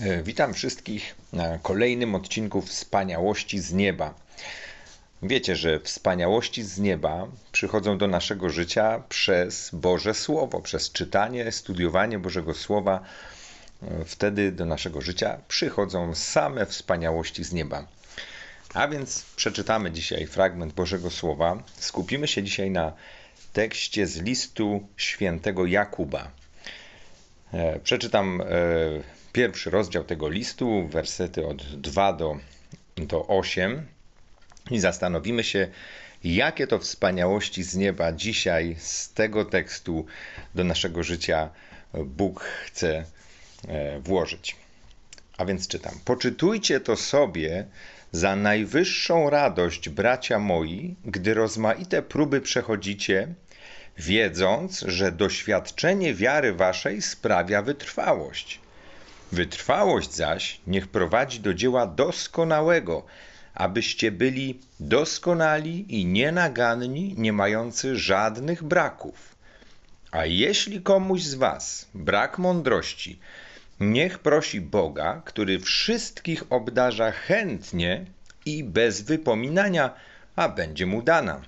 E, witam wszystkich na kolejnym odcinku Wspaniałości z nieba. Wiecie, że wspaniałości z nieba przychodzą do naszego życia przez Boże Słowo, przez czytanie, studiowanie Bożego Słowa. E, wtedy do naszego życia przychodzą same wspaniałości z nieba. A więc przeczytamy dzisiaj fragment Bożego Słowa. Skupimy się dzisiaj na tekście z listu świętego Jakuba. E, przeczytam pierwszy rozdział tego listu, wersety od 2 do, do 8 i zastanowimy się, jakie to wspaniałości z nieba dzisiaj z tego tekstu do naszego życia Bóg chce e, włożyć. A więc czytam: Poczytujcie to sobie za najwyższą radość, bracia moi, gdy rozmaite próby przechodzicie, wiedząc, że doświadczenie wiary waszej sprawia wytrwałość. Wytrwałość zaś niech prowadzi do dzieła doskonałego, abyście byli doskonali i nienaganni, nie mający żadnych braków. A jeśli komuś z Was brak mądrości, niech prosi Boga, który wszystkich obdarza chętnie i bez wypominania, a będzie mu dana.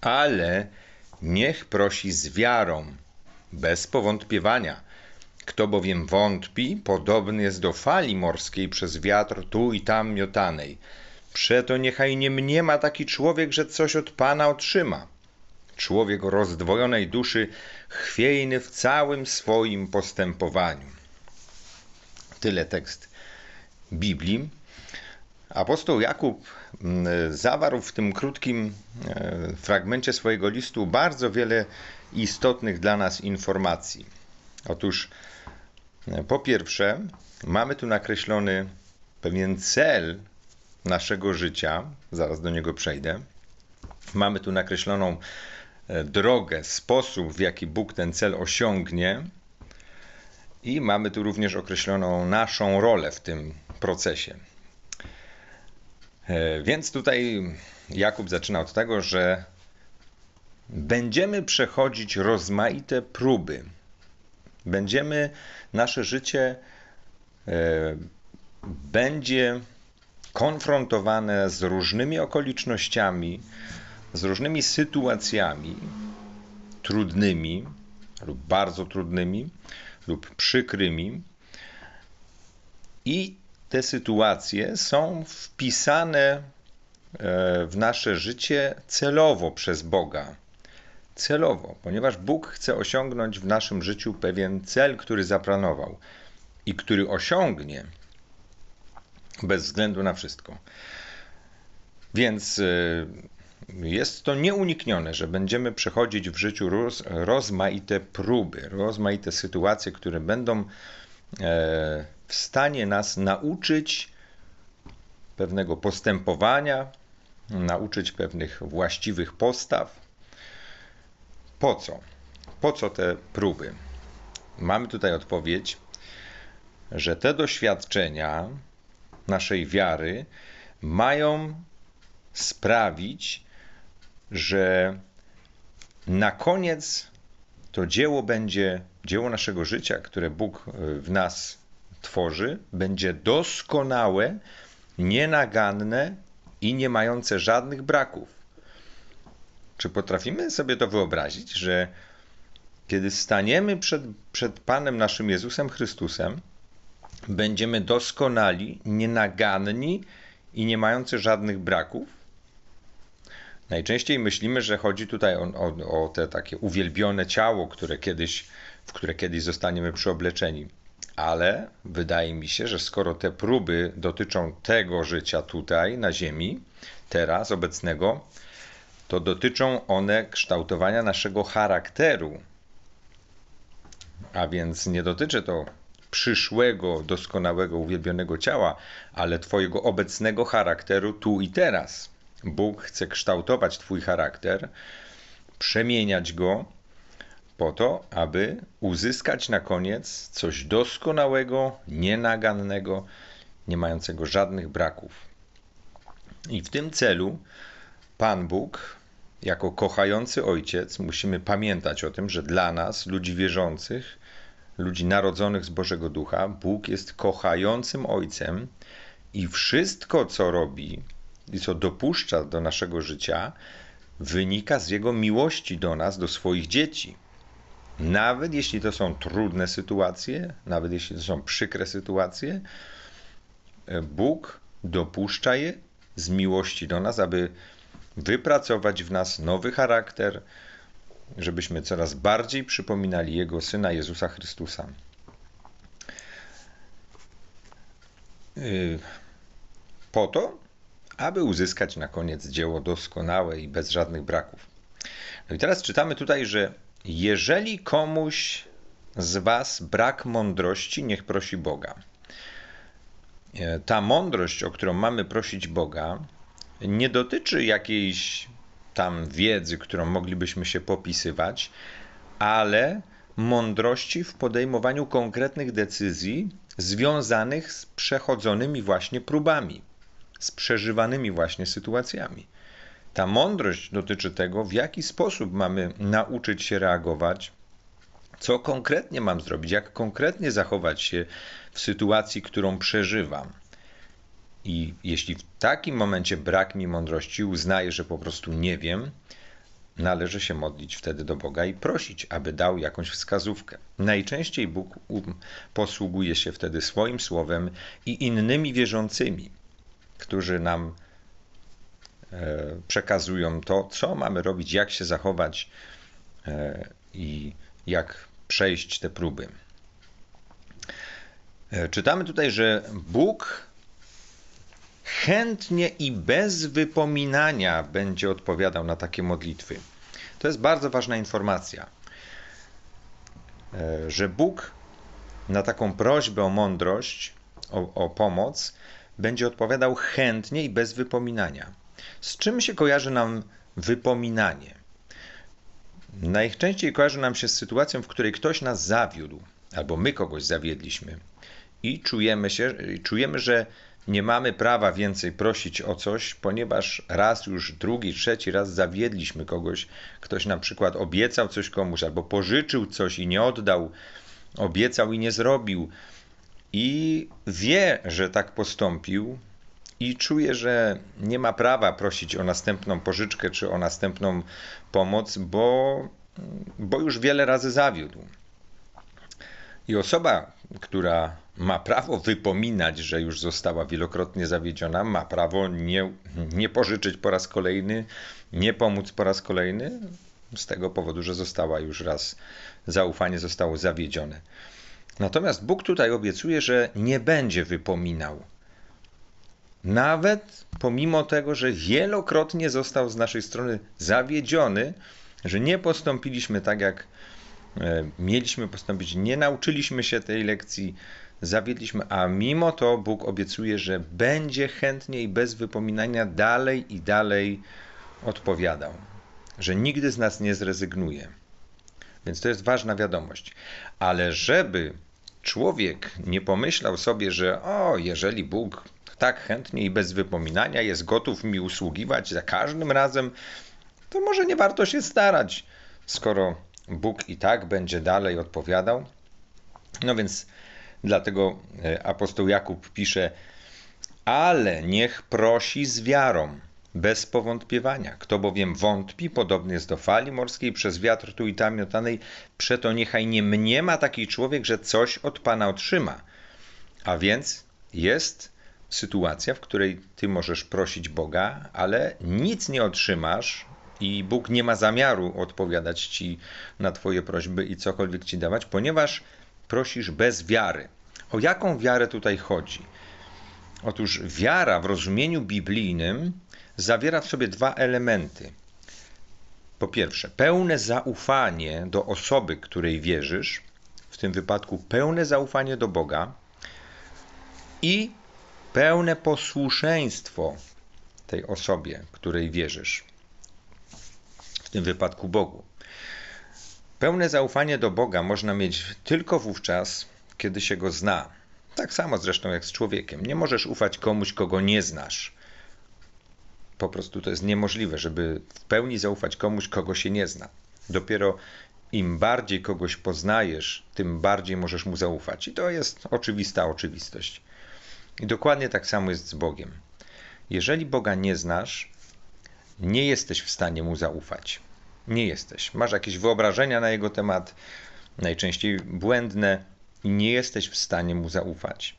Ale niech prosi z wiarą, bez powątpiewania kto bowiem wątpi, podobny jest do fali morskiej przez wiatr tu i tam miotanej. Przeto niechaj nie mniema taki człowiek, że coś od Pana otrzyma. Człowiek rozdwojonej duszy, chwiejny w całym swoim postępowaniu. Tyle tekst Biblii. Apostoł Jakub mm, zawarł w tym krótkim e, fragmencie swojego listu bardzo wiele istotnych dla nas informacji. Otóż po pierwsze, mamy tu nakreślony pewien cel naszego życia, zaraz do niego przejdę. Mamy tu nakreśloną e, drogę, sposób, w jaki Bóg ten cel osiągnie, i mamy tu również określoną naszą rolę w tym procesie. E, więc tutaj Jakub zaczyna od tego, że będziemy przechodzić rozmaite próby, Będziemy, nasze życie e, będzie konfrontowane z różnymi okolicznościami, z różnymi sytuacjami trudnymi lub bardzo trudnymi lub przykrymi. I te sytuacje są wpisane e, w nasze życie celowo przez Boga celowo, ponieważ Bóg chce osiągnąć w naszym życiu pewien cel, który zaplanował i który osiągnie bez względu na wszystko. Więc y, jest to nieuniknione, że będziemy przechodzić w życiu roz, rozmaite próby, rozmaite sytuacje, które będą e, w stanie nas nauczyć pewnego postępowania, nauczyć pewnych właściwych postaw, po co? Po co te próby? Mamy tutaj odpowiedź, że te doświadczenia naszej wiary mają sprawić, że na koniec to dzieło będzie, dzieło naszego życia, które Bóg w nas tworzy, będzie doskonałe, nienaganne i nie mające żadnych braków. Czy potrafimy sobie to wyobrazić, że kiedy staniemy przed, przed Panem naszym Jezusem Chrystusem, będziemy doskonali, nienaganni i nie mający żadnych braków? Najczęściej myślimy, że chodzi tutaj o, o, o te takie uwielbione ciało, które kiedyś, w które kiedyś zostaniemy przyobleczeni. Ale wydaje mi się, że skoro te próby dotyczą tego życia tutaj na Ziemi, teraz, obecnego, to dotyczą one kształtowania naszego charakteru. A więc nie dotyczy to przyszłego, doskonałego, uwielbionego ciała, ale Twojego obecnego charakteru tu i teraz. Bóg chce kształtować Twój charakter, przemieniać go po to, aby uzyskać na koniec coś doskonałego, nienagannego, nie mającego żadnych braków. I w tym celu Pan Bóg, jako kochający ojciec, musimy pamiętać o tym, że dla nas, ludzi wierzących, ludzi narodzonych z Bożego Ducha, Bóg jest kochającym Ojcem i wszystko, co robi i co dopuszcza do naszego życia, wynika z Jego miłości do nas, do swoich dzieci. Nawet jeśli to są trudne sytuacje, nawet jeśli to są przykre sytuacje, Bóg dopuszcza je z miłości do nas, aby wypracować w nas nowy charakter, żebyśmy coraz bardziej przypominali Jego Syna Jezusa Chrystusa. Y, po to, aby uzyskać na koniec dzieło doskonałe i bez żadnych braków. No i teraz czytamy tutaj, że jeżeli komuś z Was brak mądrości, niech prosi Boga. E, ta mądrość, o którą mamy prosić Boga, nie dotyczy jakiejś tam wiedzy, którą moglibyśmy się popisywać, ale mądrości w podejmowaniu konkretnych decyzji związanych z przechodzonymi właśnie próbami, z przeżywanymi właśnie sytuacjami. Ta mądrość dotyczy tego, w jaki sposób mamy nauczyć się reagować, co konkretnie mam zrobić, jak konkretnie zachować się w sytuacji, którą przeżywam. I jeśli w takim momencie brak mi mądrości, uznaję, że po prostu nie wiem, należy się modlić wtedy do Boga i prosić, aby dał jakąś wskazówkę. Najczęściej Bóg posługuje się wtedy swoim słowem i innymi wierzącymi, którzy nam e, przekazują to, co mamy robić, jak się zachować e, i jak przejść te próby. E, czytamy tutaj, że Bóg chętnie i bez wypominania będzie odpowiadał na takie modlitwy. To jest bardzo ważna informacja, e, że Bóg na taką prośbę o mądrość, o, o pomoc, będzie odpowiadał chętnie i bez wypominania. Z czym się kojarzy nam wypominanie? Najczęściej kojarzy nam się z sytuacją, w której ktoś nas zawiódł, albo my kogoś zawiedliśmy i czujemy się, czujemy, że nie mamy prawa więcej prosić o coś, ponieważ raz już drugi, trzeci raz zawiedliśmy kogoś. Ktoś na przykład obiecał coś komuś albo pożyczył coś i nie oddał, obiecał i nie zrobił. I wie, że tak postąpił, i czuje, że nie ma prawa prosić o następną pożyczkę czy o następną pomoc, bo, bo już wiele razy zawiódł. I osoba, która ma prawo wypominać, że już została wielokrotnie zawiedziona, ma prawo nie, nie pożyczyć po raz kolejny, nie pomóc po raz kolejny, z tego powodu, że została już raz, zaufanie zostało zawiedzione. Natomiast Bóg tutaj obiecuje, że nie będzie wypominał. Nawet pomimo tego, że wielokrotnie został z naszej strony zawiedziony, że nie postąpiliśmy tak, jak mieliśmy postąpić, nie nauczyliśmy się tej lekcji, zawiedliśmy, a mimo to Bóg obiecuje, że będzie chętnie i bez wypominania dalej i dalej odpowiadał, że nigdy z nas nie zrezygnuje. Więc to jest ważna wiadomość. Ale żeby człowiek nie pomyślał sobie, że o, jeżeli Bóg tak chętnie i bez wypominania jest gotów mi usługiwać za każdym razem, to może nie warto się starać, skoro Bóg i tak będzie dalej odpowiadał. No więc Dlatego e, apostoł Jakub pisze: Ale niech prosi z wiarą, bez powątpiewania. Kto bowiem wątpi, podobny jest do fali morskiej przez wiatr tu i tam miotanej, przeto niechaj nie mniema taki człowiek, że coś od Pana otrzyma. A więc jest sytuacja, w której ty możesz prosić Boga, ale nic nie otrzymasz i Bóg nie ma zamiaru odpowiadać ci na twoje prośby i cokolwiek ci dawać, ponieważ prosisz bez wiary. O jaką wiarę tutaj chodzi? Otóż wiara w rozumieniu biblijnym zawiera w sobie dwa elementy. Po pierwsze, pełne zaufanie do osoby, której wierzysz, w tym wypadku pełne zaufanie do Boga i pełne posłuszeństwo tej osobie, której wierzysz, tym wypadku Bogu. Pełne zaufanie do Boga można mieć tylko wówczas, kiedy się go zna. Tak samo zresztą jak z człowiekiem. Nie możesz ufać komuś, kogo nie znasz. Po prostu to jest niemożliwe, żeby w pełni zaufać komuś, kogo się nie zna. Dopiero im bardziej kogoś poznajesz, tym bardziej możesz mu zaufać. I to jest oczywista oczywistość. I dokładnie tak samo jest z Bogiem. Jeżeli Boga nie znasz, nie jesteś w stanie mu zaufać. Nie jesteś. Masz jakieś wyobrażenia na jego temat, najczęściej błędne, i nie jesteś w stanie mu zaufać.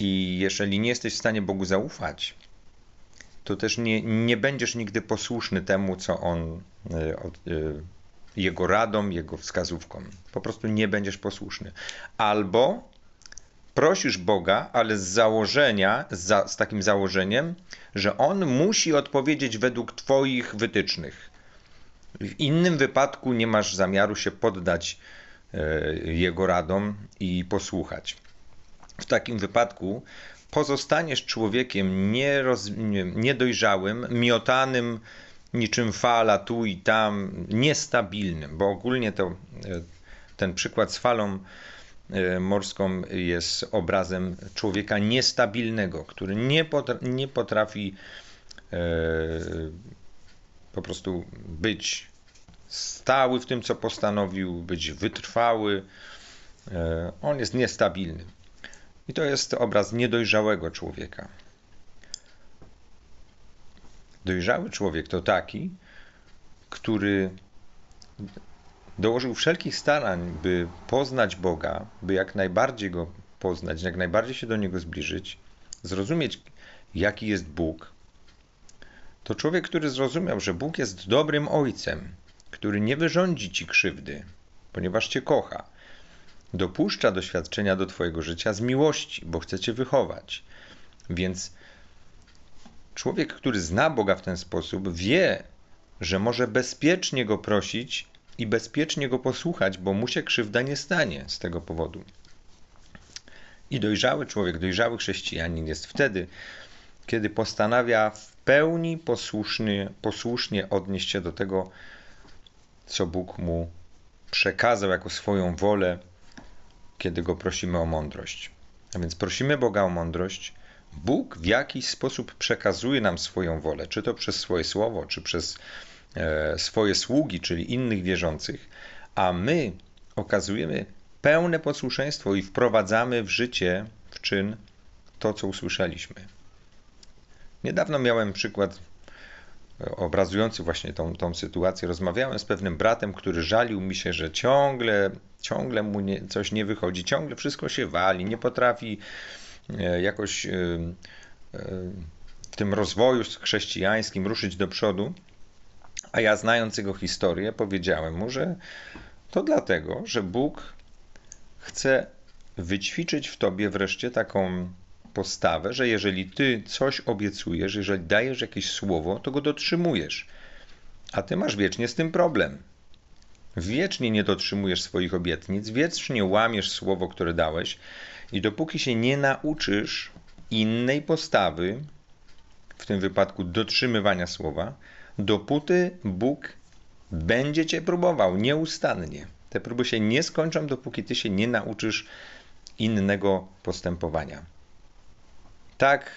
I jeżeli nie jesteś w stanie Bogu zaufać, to też nie, nie będziesz nigdy posłuszny temu, co on, e, e, jego radom, jego wskazówkom. Po prostu nie będziesz posłuszny. Albo prosisz Boga, ale z założenia, z, z takim założeniem, że on musi odpowiedzieć według Twoich wytycznych. W innym wypadku nie masz zamiaru się poddać e, jego radom i posłuchać. W takim wypadku pozostaniesz człowiekiem nieroz, niedojrzałym, miotanym niczym fala tu i tam, niestabilnym, bo ogólnie to e, ten przykład z falą morską jest obrazem człowieka niestabilnego, który nie, potrafi, nie potrafi e, po prostu być stały w tym, co postanowił, być wytrwały. On jest niestabilny. I to jest obraz niedojrzałego człowieka. Dojrzały człowiek to taki, który dołożył wszelkich starań, by poznać Boga, by jak najbardziej go poznać, jak najbardziej się do niego zbliżyć, zrozumieć, jaki jest Bóg. To człowiek, który zrozumiał, że Bóg jest dobrym ojcem, który nie wyrządzi ci krzywdy, ponieważ cię kocha, dopuszcza doświadczenia do Twojego życia z miłości, bo chce Cię wychować. Więc człowiek, który zna Boga w ten sposób, wie, że może bezpiecznie go prosić i bezpiecznie go posłuchać, bo mu się krzywda nie stanie z tego powodu. I dojrzały człowiek, dojrzały chrześcijanin jest wtedy, kiedy postanawia w pełni posłusznie, posłusznie odnieść się do tego, co Bóg mu przekazał jako swoją wolę kiedy go prosimy o mądrość. A więc prosimy Boga o mądrość. Bóg w jakiś sposób przekazuje nam swoją wolę, czy to przez swoje słowo, czy przez swoje sługi, czyli innych wierzących, a my okazujemy pełne posłuszeństwo i wprowadzamy w życie, w czyn to, co usłyszeliśmy. Niedawno miałem przykład obrazujący właśnie tą, tą sytuację. Rozmawiałem z pewnym bratem, który żalił mi się, że ciągle, ciągle mu nie, coś nie wychodzi, ciągle wszystko się wali, nie potrafi e, jakoś e, e, w tym rozwoju chrześcijańskim ruszyć do przodu. A ja, znając jego historię, powiedziałem mu, że to dlatego, że Bóg chce wyćwiczyć w tobie wreszcie taką postawę, że jeżeli ty coś obiecujesz, jeżeli dajesz jakieś słowo, to go dotrzymujesz. A ty masz wiecznie z tym problem. Wiecznie nie dotrzymujesz swoich obietnic, wiecznie łamiesz słowo, które dałeś, i dopóki się nie nauczysz innej postawy, w tym wypadku dotrzymywania słowa, dopóty Bóg będzie cię próbował nieustannie. Te próby się nie skończą, dopóki ty się nie nauczysz innego postępowania. Tak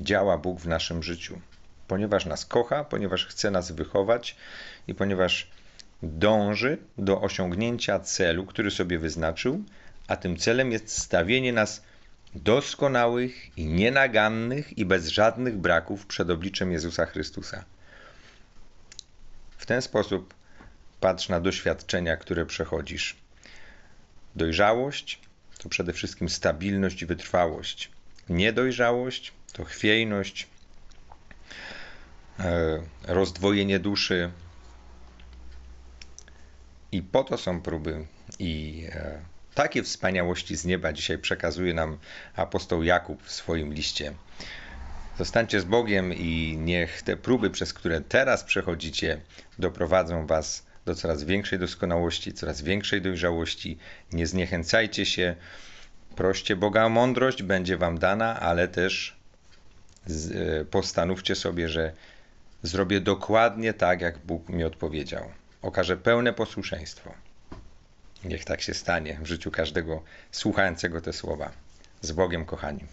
działa Bóg w naszym życiu, ponieważ nas kocha, ponieważ chce nas wychować i ponieważ dąży do osiągnięcia celu, który sobie wyznaczył, a tym celem jest stawienie nas doskonałych i nienagannych i bez żadnych braków przed obliczem Jezusa Chrystusa. W ten sposób patrz na doświadczenia, które przechodzisz. Dojrzałość to przede wszystkim stabilność i wytrwałość. Niedojrzałość to chwiejność, e, rozdwojenie duszy. I po to są próby. I e, takie wspaniałości z nieba dzisiaj przekazuje nam apostoł Jakub w swoim liście. Zostańcie z Bogiem i niech te próby, przez które teraz przechodzicie, doprowadzą Was do coraz większej doskonałości, coraz większej dojrzałości. Nie zniechęcajcie się Proście Boga o mądrość, będzie wam dana, ale też e, postanówcie sobie, że zrobię dokładnie tak, jak Bóg mi odpowiedział. Okażę pełne posłuszeństwo. Niech tak się stanie w życiu każdego słuchającego te słowa. Z Bogiem, kochani.